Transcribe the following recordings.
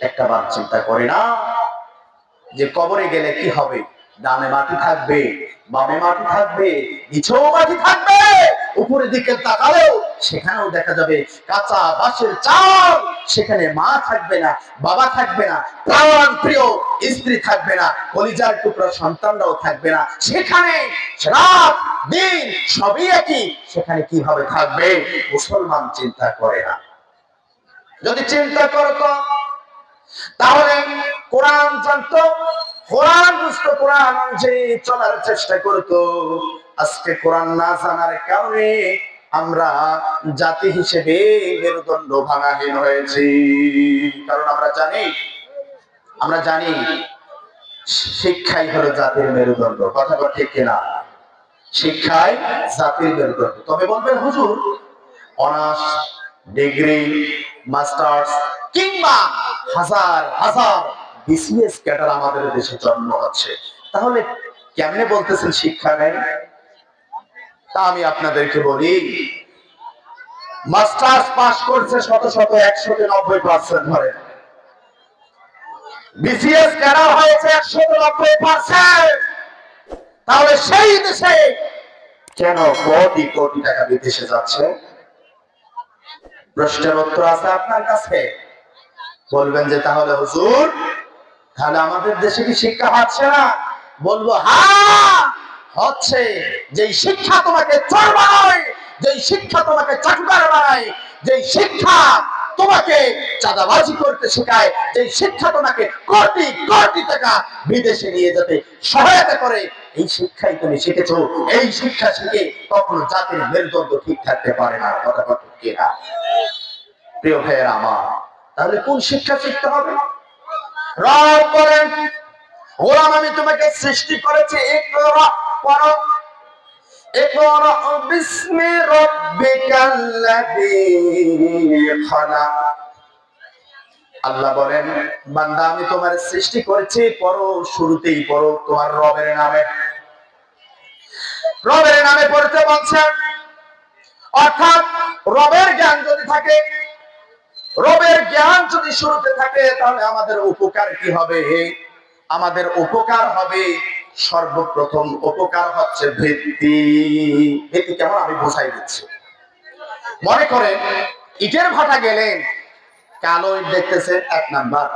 একটা বার চিন্তা করে না। যে কবরে গেলে কি হবে? ডানে মাটি থাকবে, বামে মাটি থাকবে, নিচেও মাটি থাকবে, উপরের দিকে তাকালেও সেখানেও দেখা যাবে কাঁচা বাঁশের চাল। সেখানে মা থাকবে না, বাবা থাকবে না, প্রাণ প্রিয় স্ত্রী থাকবে না, কলিজার টুকরা সন্তানরাও থাকবে না। সেখানে রাত, দিন সবই একই। সেখানে কীভাবে থাকবে? মুসলমান চিন্তা করে না। যদি চিন্তা করতো জানতো কোরআন বুঝতো, কোরআন অনুযায়ী চলার চেষ্টা করতো। আজকে কোরআন না জানার কারণে আমরা জাতি হিসেবে মেরুদণ্ড ভাঙাহীন হয়েছি। কারণ আমরা জানি আমরা জানি শিক্ষাই হলো জাতির মেরুদণ্ড। কথা ঠিক কিনা? শিক্ষাই জাতির মেরুদণ্ড। তবে বলবেন, হুজুর, অনার্স, ডিগ্রি, মাস্টার্স কিংবা হাজার হাজার বিসিএস ক্যাডার আমাদের দেশে জন্ম হচ্ছে। তাহলে কেমনে বলতেছেন শিক্ষা নেই? তা আমি আপনাদেরকে বলি, মাস্টার্স পাস করছে শত শত একশো নব্বই পার্সেন্ট ধরে। বিসিএস ক্যাডার হয়েছে একশো নব্বই পার্সেন্ট তাহলে সেই দেশে কেন কোটি কোটি টাকা বিদেশে যাচ্ছে? প্রশ্নের উত্তর আছে আপনার কাছে। বলবেন যে তাহলে হুজুর তাহলে আমাদের দেশে কি শিক্ষা হচ্ছে না? বলব হ্যাঁ হচ্ছে। যে শিক্ষা তোমাকে চোর বানায় যে শিক্ষা তোমাকে চাকুকার বানায় যে শিক্ষা তোমাকে চাঁদাবাজি করতে শেখায় যে শিক্ষা তোমাকে কোটি কোটি টাকা বিদেশে নিয়ে যেতে সহায়তা করে, এই শিক্ষাই তুমি শিখেছো। এই শিক্ষা শিখে কখনো জাতির মেরুদণ্ড ঠিক থাকতে পারে না, কথা কথা ঠিক না। প্রিয় ভাইয়ের আমার, তাহলে কোন শিক্ষা শিখতে হবে? রব বলেন গোলাম আমি তোমাকে সৃষ্টি করেছি। আল্লাহ বলেন, বান্দা, আমি তোমার সৃষ্টি করেছি, পড়ো, শুরুতেই পড়ো, তোমার রবের নামে। রবের নামে পড়তে বলছেন অর্থাৎ রবের জ্ঞান যদি থাকে রবের জ্ঞান যদি শুরুতে থাকে, তাহলে আমাদের উপকার কি হবে? আমাদের উপকার হবে সর্বপ্রথম উপকার হচ্ছে ভিত্তি। ভিত্তি কেমন? আমি বোঝাই দিচ্ছি। মনে করেন, ইটের ভাটা গেলেন কালো ইট দেখতেছেন, এক নাম্বার।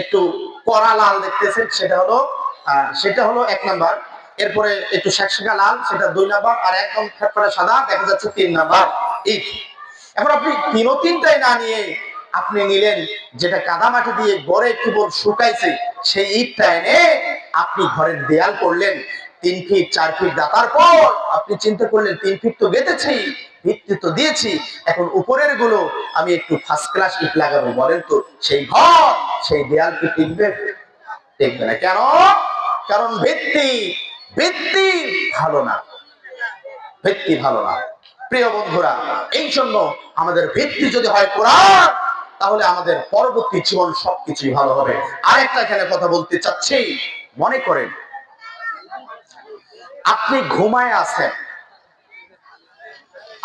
একটু কড়া লাল দেখতেছেন, সেটা হলো সেটা হলো এক নাম্বার। এরপরে একটু শাকশাকা লাল, সেটা দুই নাম্বার। আর একদম ফটফটা সাদা, দেখা যাচ্ছে তিন নাম্বার। ইট। এখন আপনি তিনও তিনটাই না নিয়ে আপনি নিলেন যেটা কাদা মাটি দিয়ে গড়ে কেবল শুকাইছে, সেই ইটটা এনে আপনি ঘরের দেয়াল করলেন, তিন ফিট, চার ফিট দাতার পর আপনি চিন্তা করলেন, তিন ফিট তো গেতেছি ভিত্তি তো দিয়েছি, এখন উপরেরগুলো আমি একটু ফার্স্ট ক্লাস ইট লাগাবো, বলেন তো, সেই ঘর, সেই দেয়াল কি টিকবে? টিকবে না। কেন? কারণ ভিত্তি ভিত্তি ভালো না। ভিত্তি ভালো না। প্রিয় বন্ধুরা, এই জন্য আমাদের ভিত্তি যদি হয় কোরআন, তাহলে আমাদের পরবর্তী জীবন সবকিছুই ভালো হবে। আরেকটা এখানে কথা বলতে চাচ্ছি, মনে করেন, আপনি ঘুমায় আছেন,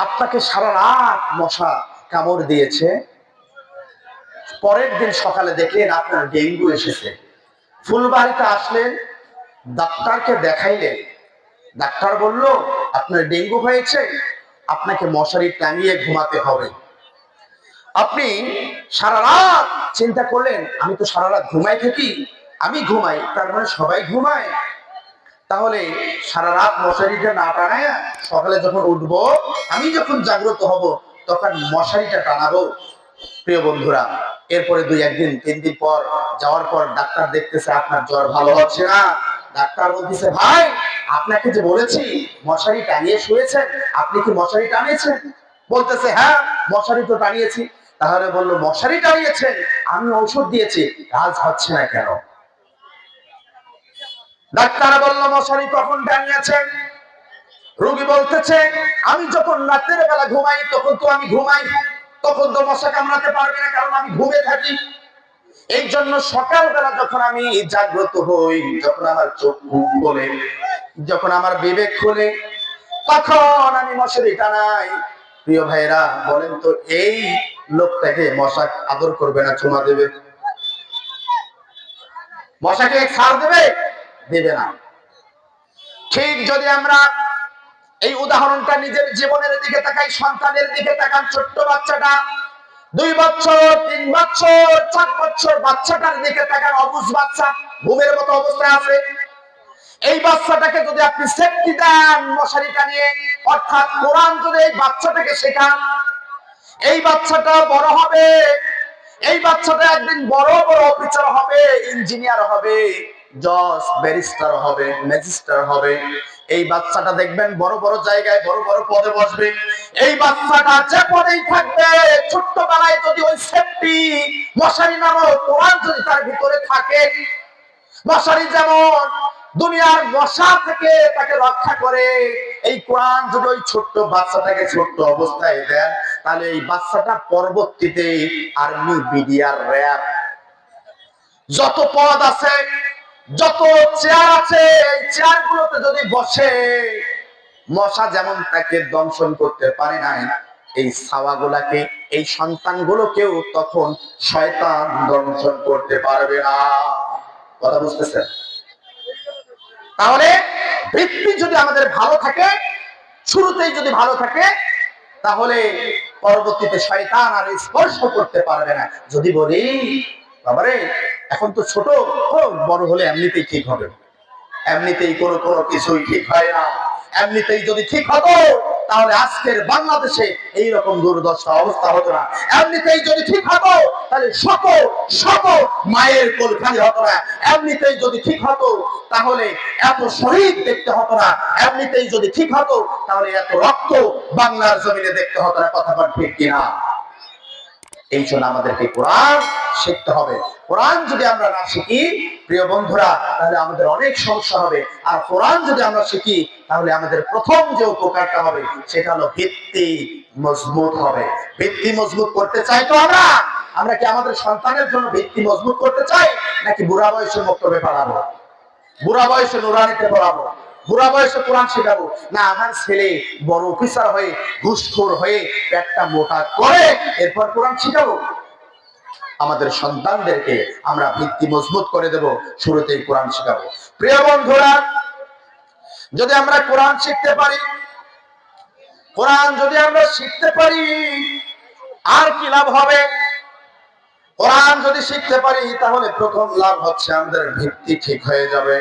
আপনাকে সারা রাত মশা কামড় দিয়েছে, পরের দিন সকালে দেখলেন আপনার ডেঙ্গু এসেছে। ফুলবাড়িতে আসলেন, ডাক্তারকে দেখাইলেন, ডাক্তার বলল, আপনার ডেঙ্গু হয়েছে? আপনাকে মশারি টাঙিয়ে ঘুমাতে হবে। আপনি সারা রাত চিন্তা করলেন, আমি তো সারা রাত ঘুমাই থাকি, আমি ঘুমাই, তার মানে সবাই ঘুমায়। তাহলে সারা রাত মশারিটা না টানায়, সকালে যখন উঠবো, আমি যখন জাগ্রত হব, তখন মশারিটা টানাবো। প্রিয় বন্ধুরা, এরপরে দুই একদিন, তিন দিন পর, যাওয়ার পর ডাক্তার দেখতেছে আপনার জ্বর ভালো হচ্ছে না। ডাক্তার বলতেছে, ভাই আপনাকে যে বলেছি, মশারি টানিয়ে শুয়েছেন, আপনি কি মশারি টানিয়েছেন বলতেছে হ্যাঁ মশারি তো টানিয়েছি তাহলে বলল, মশারি টানিয়েছেন আমি ঔষধ দিয়েছি, কাজ হচ্ছে না কেন? ডাক্তার বলল, মশারি কখন টানিয়েছেন রোগী বলতেছে, আমি যখন রাতের বেলা ঘুমাই, তখন তো আমি ঘুমাই। তখন তো মশা কামড়াতে পারবে না, কারণ আমি ঘুমে থাকি। এই জন্য সকালবেলা যখন আমি জাগ্রত হই, যখন আমার চোখ মুখ খোলে যখন আমার বিবেক খোলে, তখন আমি মশারি টানাই। প্রিয় ভাইরা বলেন তো, এই লোকটাকে মশা আদর করবে না, চুমা দেবে? মশাকে ছাড় দেবে? দেবে না। ঠিক যদি আমরা এই উদাহরণটা নিজের জীবনের দিকে তাকাই, সন্তানের দিকে তাকান, ছোট্ট বাচ্চাটা, দুই বছর, তিন বছর, চার বছর বাচ্চাটার দিকে তাকান, অবুজ বাচ্চা, ঘুমের মতো অবস্থায় আছে। এই বাচ্চাটাকে যদি আপনি সেফটি দেন মশারি টানিয়ে অর্থাৎ কোরআন যদি এই বাচ্চাটাকে শেখান, এই বাচ্চাটা বড় হবে, এই বাচ্চাটা একদিন বড় বড় অফিসার হবে ইঞ্জিনিয়ার হবে, জজ ব্যারিস্টার হবে ম্যাজিস্ট্রার হবে। এই বাচ্চাটা দেখবেন বড় বড় জায়গায়, বড় বড় পদে বসবে। এই বাচ্চাটা যে পদেই থাকবে, ছোট্টবেলায় যদি ওই সেফটি মশারি নামক কোরআন যদি তার ভিতরে থাকে, মশারি যেমন দুনিয়ার মশা থেকে তাকে রক্ষা করে। এই কোরআন যদি ওই ছোট্ট বাচ্চাটাকে ছোট্ট অবস্থায় দেন, তাহলে এই বাচ্চাটা পরবর্তীতে আর্মি, বিডিআর, র্যাব, যত পদ আছে, যত চেয়ার আছে, এই চেয়ার গুলোতে যদি বসে, মশা যেমন তাকে দংশন করতে পারে নাই, এই ছাওয়াগুলাকে, এই সন্তানগুলোকেও তখন শয়তান দংশন করতে পারবে না। কথা বুঝতেছেন? তাহলে ভিত্তি যদি আমাদের ভালো থাকে, শুরুতেই যদি ভালো থাকে, তাহলে পরবর্তীতে শয়তান আর স্পর্শ করতে পারবে না। যদি বলি, বাবারে, এখন তো ছোট বড় হলে এমনিতেই ঠিক হবে। এমনিতেই কোনো কোনো কিছুই ঠিক হয় না। এমনিতেই যদি ঠিক হতো তাহলে আজকের বাংলাদেশে এই রকম দুর্দশা অবস্থা হতো না। এমনিতেই যদি ঠিক হতো, তাহলে শত শত মায়ের কোল খালি হতো না। এমনিতেই যদি ঠিক হতো, তাহলে এত শহীদ দেখতে হতো না। এমনিতেই যদি ঠিক হতো, তাহলে এত রক্ত বাংলার জমিনে দেখতে হতো না। কথা ঠিক কিনা? এই জন্য আমাদেরকে কোরআন শিখতে হবে। কোরআন যদি আমরা না শিখি, প্রিয় বন্ধুরা, তাহলে আমাদের অনেক সমস্যা হবে। আর কোরআন যদি আমরা শিখি, তাহলে আমাদের প্রথম যে উপকারটা হবে, সেটা হলো ভিত্তি মজবুত হবে। ভিত্তি মজবুত করতে চাই তো আমরা? আমরা কি আমাদের সন্তানের জন্য ভিত্তি মজবুত করতে চাই, নাকি বুড়া বয়সে বক্তব্যে পাঠাবো বুড়া বয়সে নুরানিতে পড়াবো? বুড়া বয়সে কোরআন শেখাবো? না, আমার ছেলে বড় অফিসার হয়ে, ঘুষখোর হয়ে পেটটা মোটা করে, এরপর কোরআন শিখাবো? আমাদের সন্তানদেরকে আমরা ভিত্তি মজবুত করে দেব। শুরুতেই কোরআন শেখাবো। প্রিয় বন্ধুরা, যদি আমরা কোরআন শিখতে পারি, কোরআন যদি আমরা শিখতে পারি, আর কি লাভ হবে? কোরআন যদি শিখতে পারি, তাহলে প্রথম লাভ হচ্ছে আমাদের ভিত্তি ঠিক হয়ে যাবে।